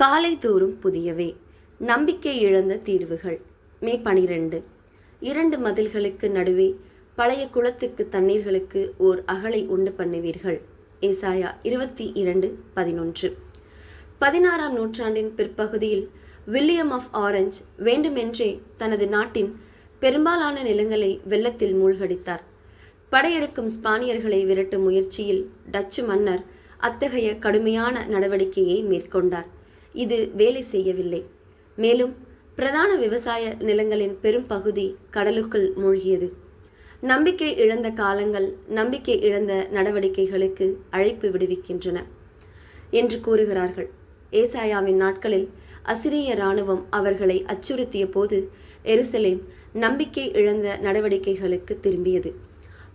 காலை தோறும் புதியவே நம்பிக்கை இழந்த தீர்வுகள். மே பனிரெண்டு. இரண்டு மதில்களுக்கு நடுவே பழைய குளத்துக்கு தண்ணீர்களுக்கு ஓர் அகலை உண்டு பண்ணுவீர்கள். ஏசாயா இருபத்தி இரண்டு பதினொன்று. பதினாறாம் நூற்றாண்டின் பிற்பகுதியில் வில்லியம் ஆஃப் ஆரஞ்ச் வேண்டுமென்றே தனது நாட்டின் பெரும்பாலான நிலங்களை வெள்ளத்தில் மூழ்கடித்தார். படையெடுக்கும் ஸ்பானியர்களை விரட்டும் முயற்சியில் டச்சு மன்னர் அத்தகைய கடுமையான நடவடிக்கையை மேற்கொண்டார். இது வேலை செய்யவில்லை. மேலும் பிரதான விவசாய நிலங்களின் பெரும் பகுதி கடலுக்குள் மூழ்கியது. நம்பிக்கை இழந்த காலங்கள் நம்பிக்கை இழந்த நடவடிக்கைகளுக்கு அழைப்பு விடுவிக்கின்றன என்று கூறுகிறார்கள். ஏசாயாவின் நாட்களில் அசிரிய இராணுவம் அவர்களை அச்சுறுத்திய போது எருசலேம் நம்பிக்கை இழந்த நடவடிக்கைகளுக்கு திரும்பியது.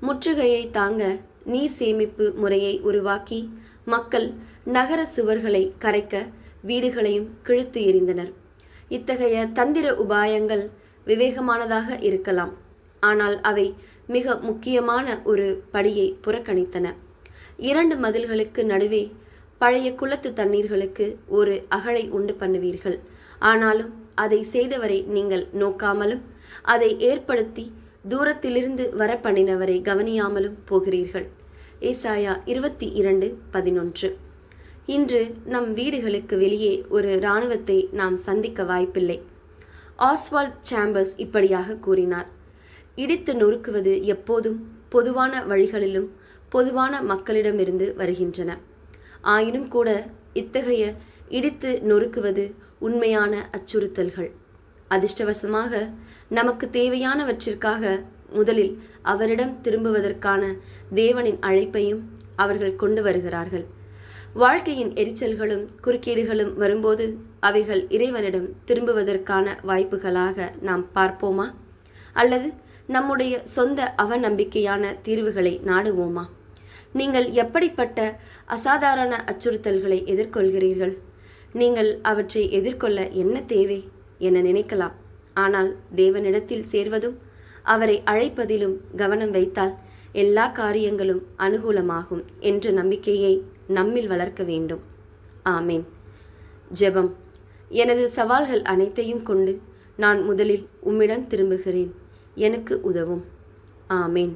முற்றுகையை தாங்க நீர் சேமிப்பு முறையை உருவாக்கி மக்கள் நகர சுவர்களை கரைக்க வீடுகளையும் கிழித்து எறிந்தனர். இத்தகைய தந்திர உபாயங்கள் விவேகமானதாக இருக்கலாம். ஆனால் அவை மிக முக்கியமான ஒரு படியை புறக்கணித்தன. இரண்டு மதில்களுக்கு நடுவே பழைய குளத்து தண்ணீர்களுக்கு ஒரு அகழை உண்டு பண்ணுவீர்கள். ஆனாலும் அதை செய்தவரை நீங்கள் நோக்காமலும் அதை ஏற்படுத்தி தூரத்திலிருந்து வர பண்ணினவரை கவனியாமலும் போகிறீர்கள். ஏசாயா இருபத்தி இரண்டு பதினொன்று. இன்று நம் வீடுகளுக்கு வெளியே ஒரு இராணுவத்தை நாம் சந்திக்க வாய்ப்பில்லை. ஆஸ்வால்ட் சாம்பர்ஸ் இப்படியாக கூறினார். இடித்து நொறுக்குவது எப்போதும் பொதுவான வழிகளிலும் பொதுவான மக்களிடமிருந்து வருகின்றன. ஆயினும் கூட இத்தகைய இடித்து நொறுக்குவது உண்மையான அச்சுறுத்தல்கள். அதிர்ஷ்டவசமாக நமக்கு தேவையானவற்றிற்காக முதலில் அவரிடம் திரும்புவதற்கான தேவனின் அழைப்பையும் அவர்கள் கொண்டு வருகிறார்கள். வாழ்க்கையின் எரிச்சல்களும் குறுக்கீடுகளும் வரும்போது அவைகள் இறைவனிடம் திரும்புவதற்கான வாய்ப்புகளாக நாம் பார்ப்போமா? அல்லது நம்முடைய சொந்த அவநம்பிக்கையான தீர்வுகளை நாடுவோமா? நீங்கள் எப்படிப்பட்ட அசாதாரண அச்சுறுத்தல்களை எதிர்கொள்கிறீர்கள்? நீங்கள் அவற்றை எதிர்கொள்ள என்ன தேவை என நினைக்கலாம். ஆனால் தேவனிடத்தில் சேர்வதும் அவரை அழைப்பதிலும் கவனம் வைத்தால் எல்லா காரியங்களும் அனுகூலமாகும் என்ற நம்பிக்கையை நம்மில் வளர்க்க வேண்டும். ஆமேன். ஜெபம். எனது சவால்கள் அனைத்தையும் கொண்டு நான் முதலில் உம்மிடம் திரும்புகிறேன். எனக்கு உதவும். ஆமேன்.